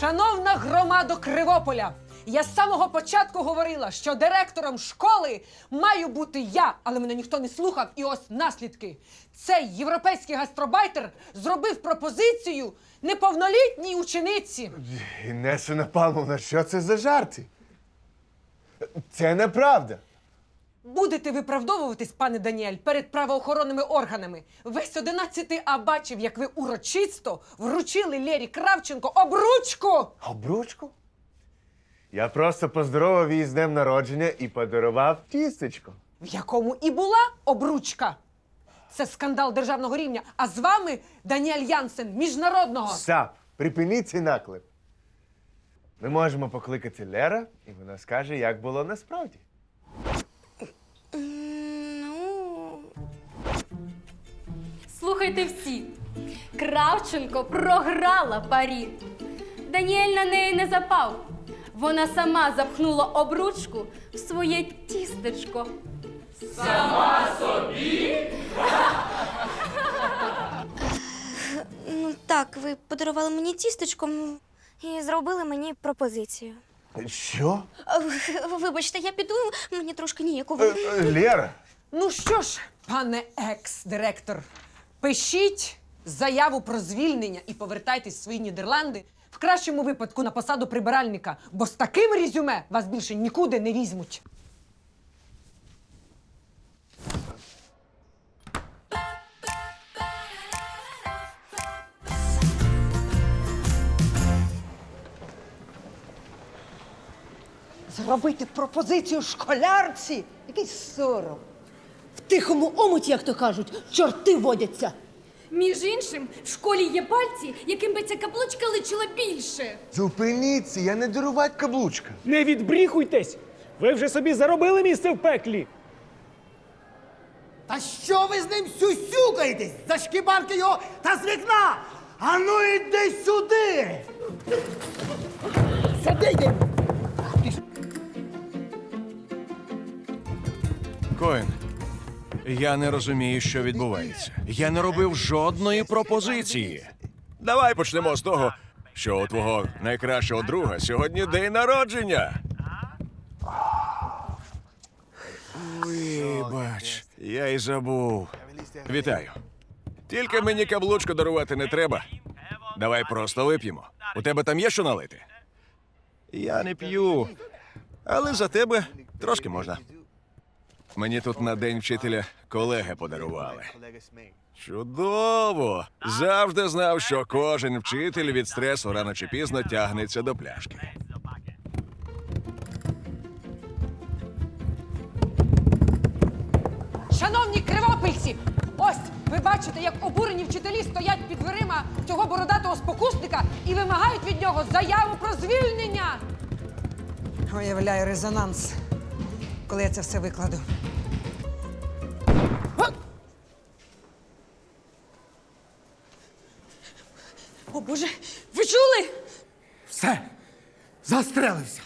Шановна громадо Кривополя, я з самого початку говорила, що директором школи маю бути я, але мене ніхто не слухав, і ось наслідки. Цей європейський гастробайтер зробив пропозицію неповнолітній учениці. Інесина Павловна, що це за жарти? Це неправда. Будете виправдовуватись, пане Даніель, перед правоохоронними органами. Весь 11 А бачив, як ви урочисто вручили Лєрі Кравченко обручку. Обручку? Я просто поздоровав її з днем народження і подарував тістечко. в якому і була обручка. Це скандал державного рівня. А з вами Даніель Янсен, міжнародного. Сап, припиніть цей наклеп. Ми можемо покликати Лера, і вона скаже, як було насправді. Ну. Слухайте всі. Кравченко програла парі. Даніель на неї не запав. Вона сама запхнула обручку в своє тістечко. Сама Ну так, ви подарували мені тістечко і зробили мені пропозицію. Що? Вибачте, я піду, мені трошки ніяково. Е, е, Лера? Ну що ж, пане екс-директор, пишіть заяву про звільнення і повертайтесь в свої Нідерланди. В кращому випадку на посаду прибиральника, бо з таким резюме вас більше нікуди не візьмуть. Зробити пропозицію школярці? Який сором. В тихому омуті, як то кажуть, чорти водяться. Між іншим, в школі є пальці, яким би ця каблучка личила більше. Зупиніться, я не дарувати каблучка. Не відбріхуйтесь! Ви вже собі заробили місце в пеклі. Та що ви з ним сюсюкаєтесь? Зашкібарки його та з вікна! Ану іди сюди! Сиди, Коен, я не розумію, що відбувається. Я не робив жодної пропозиції. Давай почнемо з того, що у твого найкращого друга сьогодні день народження. Вибач, я й забув. Вітаю. Тільки мені каблучку дарувати не треба. Давай просто вип'ємо. У тебе там є що налити? Я не п'ю, але за тебе трошки можна. Мені тут на день вчителя колеги подарували. Чудово! Завжди знав, що кожен вчитель від стресу рано чи пізно тягнеться до пляшки. Шановні кривопильці, ось ви бачите, як обурені вчителі стоять під дверима цього бородатого спокусника і вимагають від нього заяву про звільнення. Уявляю резонанс, коли я це все викладу. О Боже, ви чули? Все! Застрелився!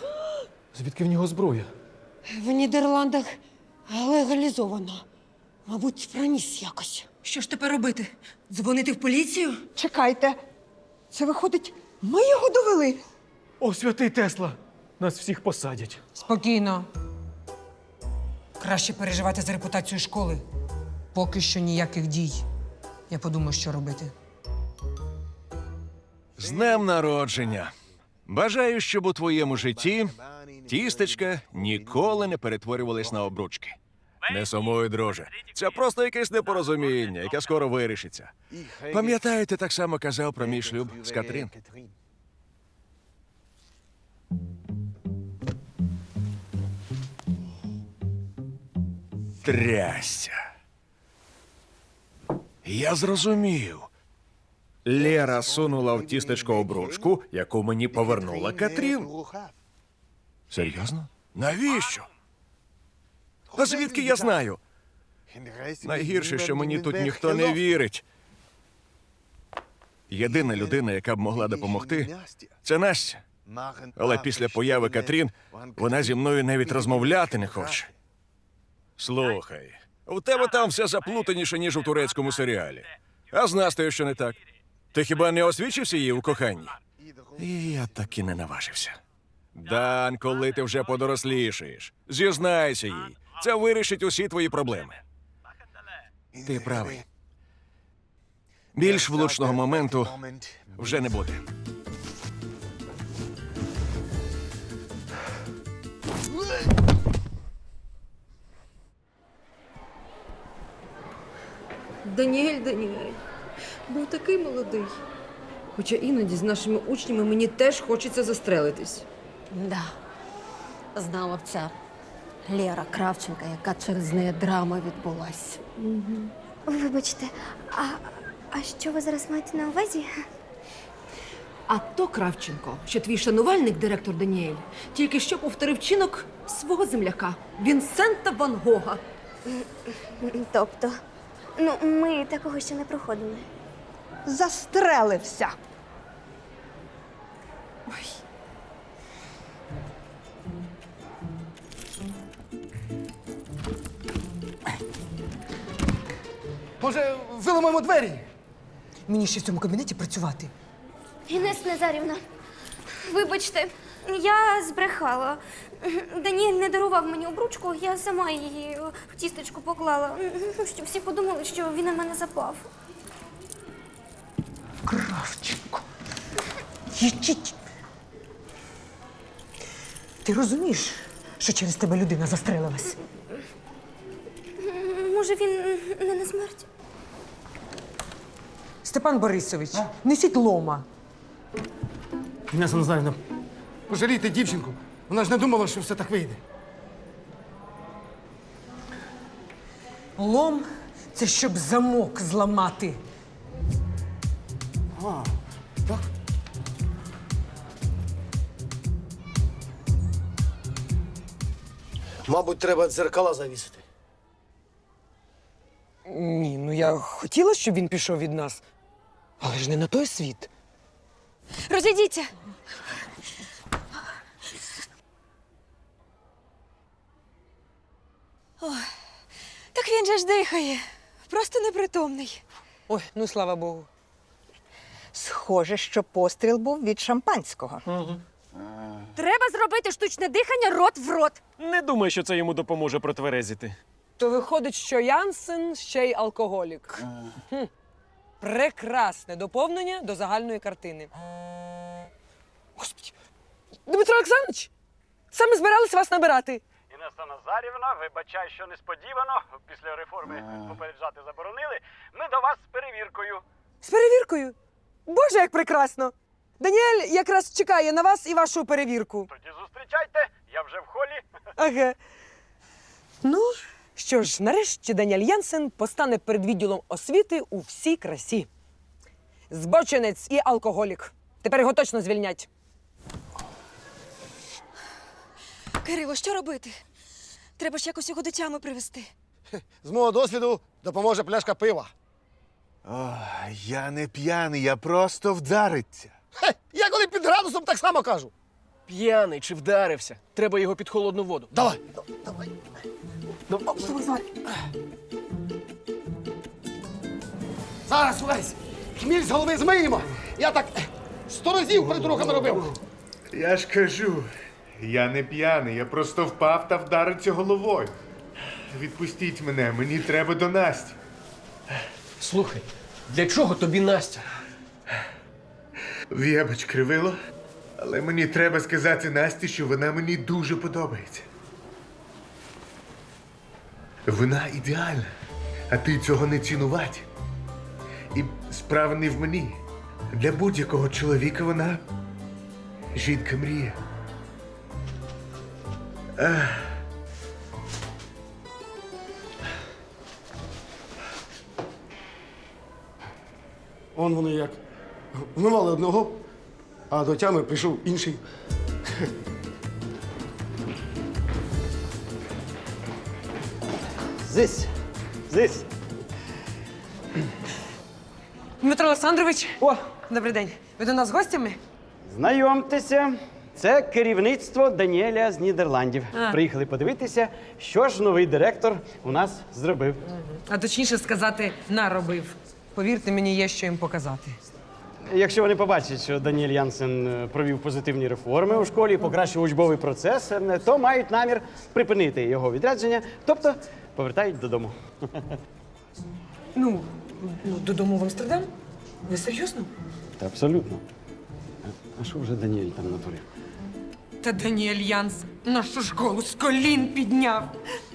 Звідки в нього зброя? В Нідерландах легалізовано. Мабуть, проніс якось. Що ж тепер робити? Дзвонити в поліцію? Чекайте. Це виходить, ми його довели. О, святий Тесла! Нас всіх посадять. Спокійно. Краще переживати за репутацію школи. Поки що ніяких дій. Я подумаю, що робити. З днем народження. Бажаю, щоб у твоєму житті тістечка ніколи не перетворювались на обручки. Не сумуй, друже. Це просто якесь непорозуміння, яке скоро вирішиться. Пам'ятаю, ти так само казав про мій шлюб з Катрін. Трясся. Я зрозумів. Лера сунула в тістечко обручку, яку мені повернула Катрін. Серйозно? Навіщо? А звідки я знаю? Найгірше, що мені тут ніхто не вірить. Єдина людина, яка б могла допомогти, це Настя. Але після появи Катрін вона зі мною навіть розмовляти не хоче. Слухай, у тебе там все заплутаніше, ніж у турецькому серіалі. А з Настею що не так? Ти хіба не освічився її у коханні? І я так і не наважився. Дан, коли ти вже подорослішаєш, зізнайся їй. Це вирішить усі твої проблеми. Ти правий. Більш влучного моменту вже не буде. Даніель, Даніель, був такий молодий. Хоча іноді з нашими учнями мені теж хочеться застрелитись. Да. Знала б ця Лера Кравченка, яка через неї драма відбулась. Вибачте, а, а що ви зараз маєте на увазі? А то Кравченко, що твій шанувальник, директор Даніель, тільки що повторив чинок свого земляка Вінсента Ван Гога. Тобто, ну, ми такого ще не проходили. Застрелився. Може, виламаємо двері? Мені ще в цьому кабінеті працювати. Інес Назарівна, вибачте, я збрехала. Даніель не дарував мені обручку, я сама її в тістечку поклала, щоб всі подумали, що він на мене запав. Кравченко. Їдіть. Ти розумієш, що через тебе людина застрелилась? Може, він не на смерть? Степан Борисович, несіть лома. Інеса Назарівна, пожалійте дівчинку. Вона ж не думала, що все так вийде. Лом це щоб замок зламати. Так? Мабуть, треба дзеркала завісити. Ні, ну я хотіла, щоб він пішов від нас, але ж не на той світ. Розійдіться. Так він же ж дихає. Просто непритомний. Ой, ну слава Богу. Схоже, що постріл був від шампанського. Треба зробити штучне дихання рот в рот. Не думаю, що це йому допоможе протверезити. То виходить, що Янсен ще й алкоголік. Хм. Прекрасне доповнення до загальної картини. Господи, Дмитро Олександрович, саме збиралися вас набирати. Інеса Назарівна, вибачай, що несподівано після реформи попереджати заборонили. Ми до вас з перевіркою. З перевіркою. Боже, як прекрасно! Даніель якраз чекає на вас і вашу перевірку. Тоді зустрічайте, я вже в холі. Ага. Ну, що ж, нарешті Даніель Янсен постане перед відділом освіти у всій красі. Збочинець і алкоголік. Тепер його точно звільнять. Кирило, що робити? Треба ж якось його до тями привести. З мого досвіду допоможе пляшка пива. О, я не п'яний, я просто вдариться. Хе, я коли під градусом так само кажу. П'яний чи вдарився. Треба його під холодну воду. Давай. Зараз увесь. Хміль з голови змиємо. Я так сто разів придуроками робив. Я ж кажу, я не п'яний, я просто впав та вдарився головою. Відпустіть мене, мені треба до Насті. Слухай, для чого тобі Настя? В'єбач кривило, але мені треба сказати Насті, що вона мені дуже подобається. Вона ідеальна, а ти цього не цінувати. І справа не в мені. Для будь-якого чоловіка вона жінка мрія. Он вони як. Вмивали одного, а до тями прийшов інший. Зись, зись. Дмитро Олександрович. О, добрий день. Ви до нас з гостями? Знайомтеся, це керівництво Даніеля з Нідерландів. Приїхали подивитися, що ж новий директор у нас зробив. А точніше сказати, наробив. Повірте, мені є що їм показати. Якщо вони побачать, що Даніель Янсен е, провів позитивні реформи у школі, покращив учбовий процес, е, то мають намір припинити його відрядження, тобто повертають додому. Ну, ну додому в Амстердам? Ви серйозно? Та абсолютно. А що вже Даніель там натворив? Та Даніель Янс нашу школу з колін підняв.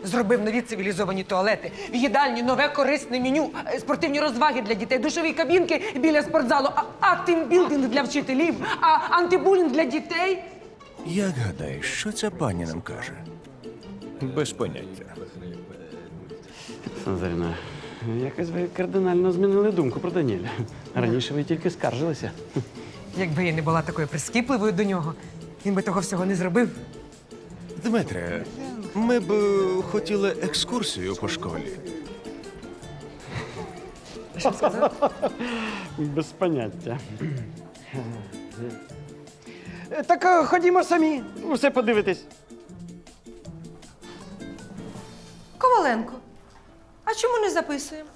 Зробив нові цивілізовані туалети, в їдальні нове корисне меню, е, спортивні розваги для дітей, душові кабінки біля спортзалу, а, а тимбілдинг для вчителів, а антибулінг для дітей. Як гадаєш, що ця пані нам каже? Без поняття. Назаріна, якось ви кардинально змінили думку про Даніеля. Раніше ви тільки скаржилися. Якби я не була такою прискіпливою до нього, він би того всього не зробив. Дмитре, ми б е, хотіли екскурсію по школі. Без поняття. Так е, ходімо самі, усе подивитись. Коваленко, а чому не записуємо?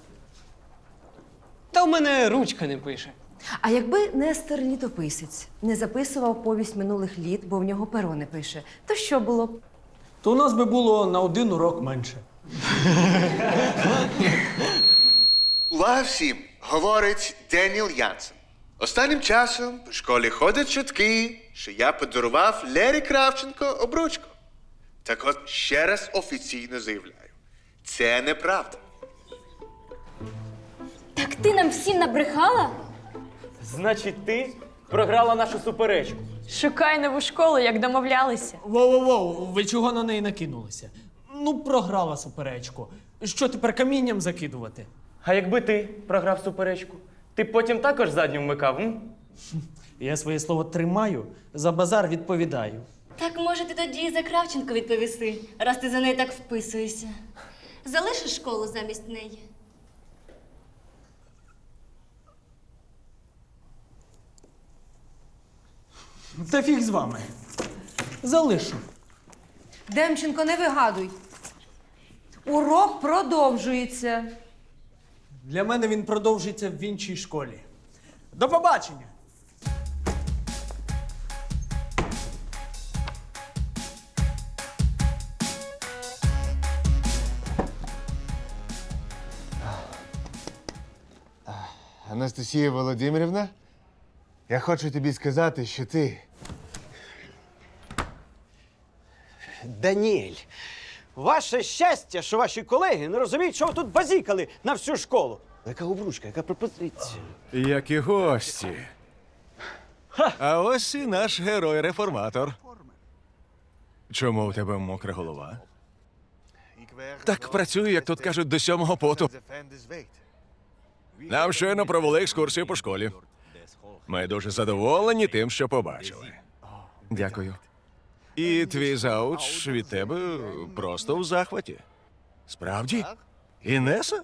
Та в мене ручка не пише. А якби Нестор літописець не записував повість минулих літ, бо в нього перо не пише, то що було б? То у нас би було на один урок менше. Увага всім! Говорить Деніел Янсен. Останнім часом по школі ходять чутки, що я подарував Лері Кравченко обручку. Так от ще раз офіційно заявляю. Це неправда. Так ти нам всім набрехала? Значить, ти програла нашу суперечку. Шукай нову школу, як домовлялися. Воу-воу-воу, ви чого на неї накинулися? Ну, програла суперечку. Що тепер камінням закидувати? А якби ти програв суперечку, ти б потім також задню вмикав, м? Я своє слово тримаю, за базар відповідаю. Так може ти тоді і за Кравченко відповіси, раз ти за неї так вписуєшся. Залишиш школу замість неї. Та фіг з вами. Залишу. Демченко, не вигадуй. Урок продовжується. Для мене він продовжиться в іншій школі. До побачення! Анастасія Володимирівна, я хочу тобі сказати, що ти. Даніель, ваше щастя, що ваші колеги не розуміють, що ви тут базікали на всю школу. Яка обручка, яка пропозиція? Як і гості. А ось і наш герой-реформатор. Чому у тебе мокра голова? Так працюю, як тут кажуть, до сьомого поту. Нам щойно провели екскурсію по школі. Ми дуже задоволені тим, що побачили. Дякую. І твій зауч від тебе просто в захваті. Справді? Інеса?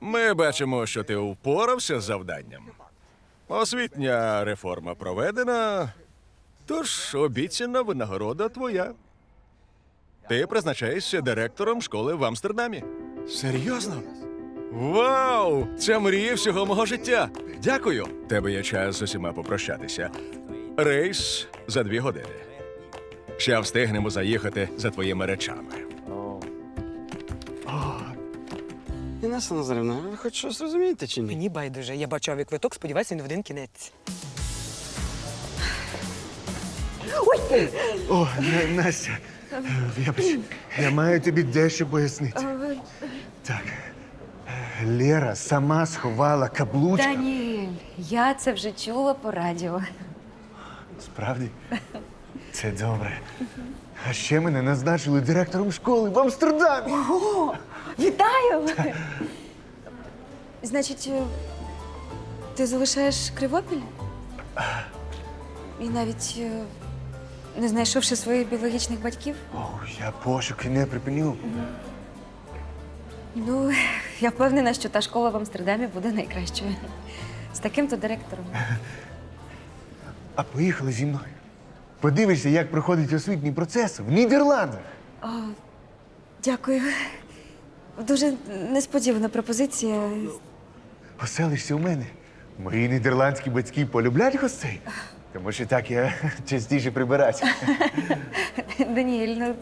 Ми бачимо, що ти впорався з завданням. Освітня реформа проведена, тож обіцяна винагорода твоя. Ти призначаєшся директором школи в Амстердамі. Серйозно? Вау! Це мрія всього мого життя. Дякую. Тебе є час з усіма попрощатися. Рейс за дві години. Ще встигнемо заїхати за твоїми речами. Інеса Назарівна, ви хоч щось розумієте чи ні? Мені байдуже, я бачу авіквиток, сподіваюся, він в один кінець. О, На- Настя, вибач, я маю тобі дещо пояснити. Так. Лера сама сховала каблучку. Даніель, я це вже чула по радіо. Справді? Це добре. А ще мене назначили директором школи в Амстердамі. Вітаю! Значить, е, ти залишаєш Кривопіль? І навіть е, не знайшовши своїх біологічних батьків? О, я пошуки не припиню. Ну, я впевнена, що та школа в Амстердамі буде найкращою. З таким-то директором. А поїхали зі мною. Подивишся, як проходить освітній процес в Нідерландах. Дякую. Дуже несподівана пропозиція. поселишся у мене. Мої нідерландські батьки полюблять гостей. Тому що так я частіше прибирати. Даніель, ну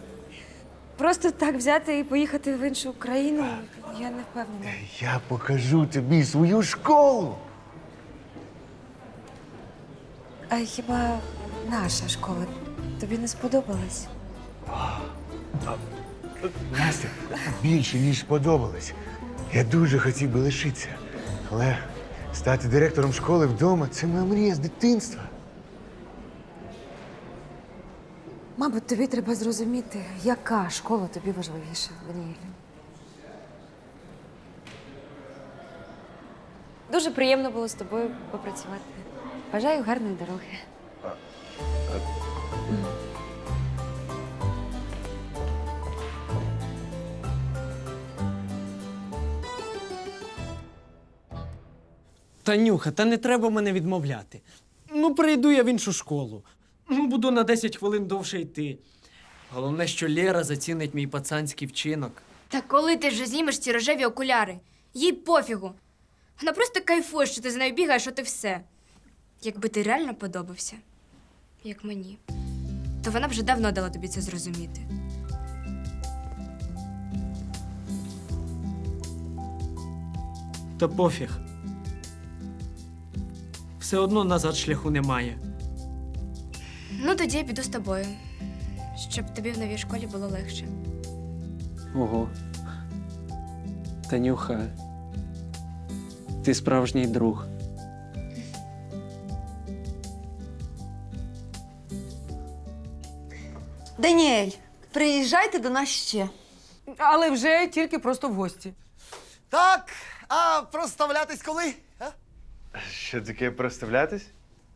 просто так взяти і поїхати в іншу країну, я не впевнена. Я покажу тобі свою школу. А хіба наша школа тобі не сподобалась? Настя, більше, ніж сподобалось. Я дуже хотів би лишитися. Але стати директором школи вдома це моя мрія з дитинства. Мабуть, тобі треба зрозуміти, яка школа тобі важливіша, Даніель. Дуже приємно було з тобою попрацювати. Бажаю гарної дороги. Танюха, та не треба мене відмовляти. Ну, прийду я в іншу школу. Ну, Буду на 10 хвилин довше йти. Головне, що Лєра зацінить мій пацанський вчинок. Та коли ти вже знімеш ці рожеві окуляри? Їй пофігу. Вона просто кайфує, що ти з нею бігаєш, от і все. Якби ти реально подобався, як мені, то вона б вже давно дала тобі це зрозуміти. Та пофіг. Все одно назад шляху немає. Ну, тоді я піду з тобою, щоб тобі в новій школі було легше. Ого. Танюха, ти справжній друг. Даніель, приїжджайте до нас ще. Але вже тільки просто в гості. Так, а проставлятись коли? А? Що таке проставлятись?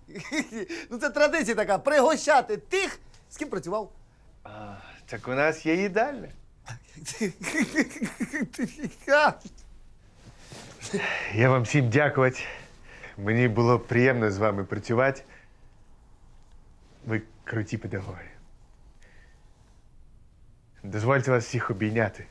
ну це традиція така пригощати тих, з ким працював. Так у нас є їдальня. Я вам всім дякувати. Мені було приємно з вами працювати. Ви круті педагоги. Дозвольте вас всіх обійняти.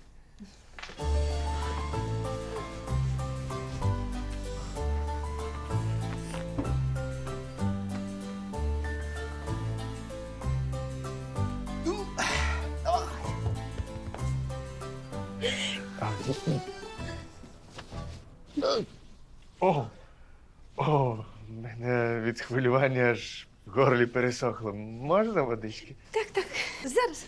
О, о, мене від хвилювання аж в горлі пересохло. Можна водички? Так, так, Зараз.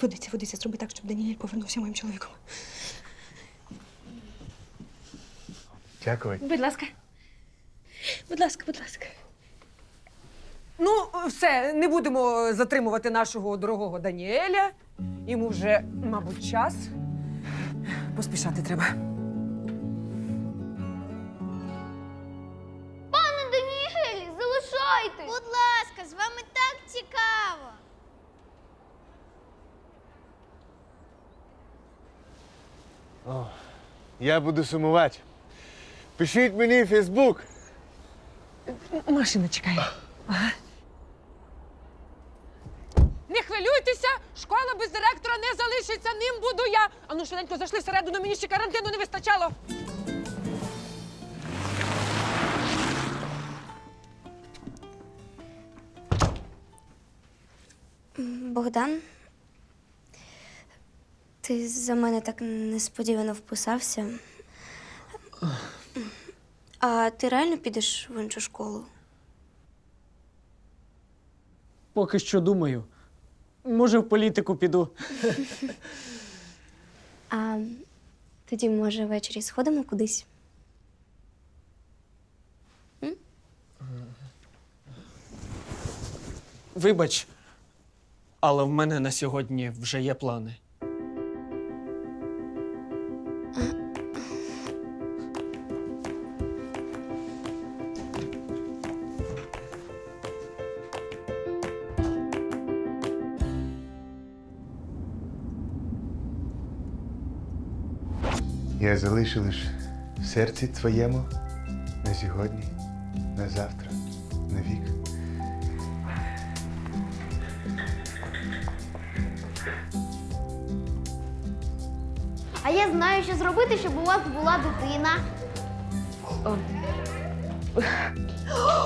Водиться, водиться, зроби так, щоб Даніель повернувся моїм чоловіком. Дякую. Будь ласка. Будь ласка, будь ласка. Все, не будемо затримувати нашого дорогого Даніеля. Йому вже, мабуть, час. Поспішати треба. Пане Даніелі, залишайте! Будь ласка, з вами так цікаво. Я буду сумувати. Пишіть мені в Фейсбук. Машина чекає. Не хвилюйтеся, школа без директора не залишиться, ним буду я. А ну швиденько зайшли всередину, мені ще карантину не вистачало. Богдан, ти за мене так несподівано вписався. А ти реально підеш в іншу школу? Поки що думаю. Може, в політику піду. А тоді, може, ввечері сходимо кудись? Вибач, але в мене на сьогодні вже є плани. Я залишу лиш в серці твоєму на сьогодні, на завтра, на вік. А я знаю, що зробити, щоб у вас була дитина.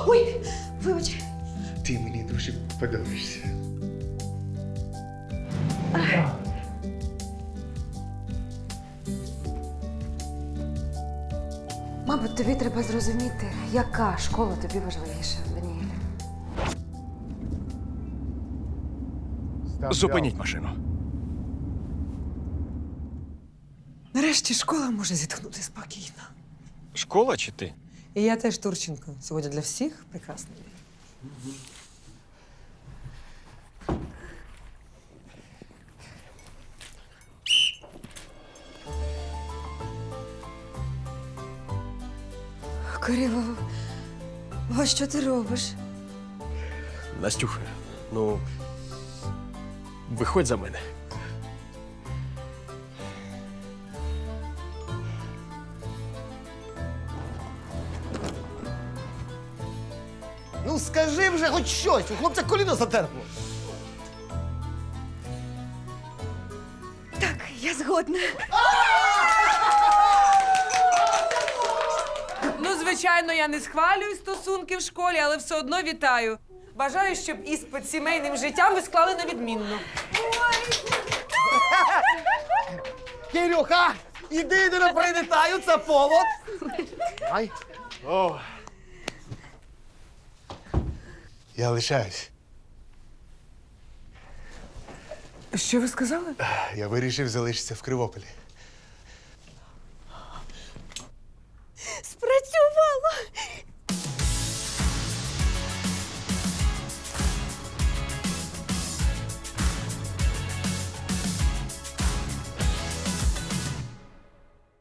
Ой, вибач. Ти мені дуже подобаєшся. Мабуть, тобі треба зрозуміти, яка школа тобі важливіша, Даніель. Зупиніть машину. Нарешті школа може зітхнути спокійно. Школа чи ти? І я теж Турченко. Сьогодні для всіх прекрасний день. Кирило, а що ти робиш? Настюха, ну. Виходь за мене. Ну скажи вже хоч щось, у хлопця коліно затерпло. Так, я згодна. Ну, звичайно, я не схвалюю стосунки в школі, але все одно вітаю. Бажаю, щоб іспит сімейним життям ви склали на відмінно. Кирюха, іди не привітаю, це повод. Ай. О. Я лишаюсь. Що ви сказали? Я вирішив залишитися в Кривополі. Спрацювало!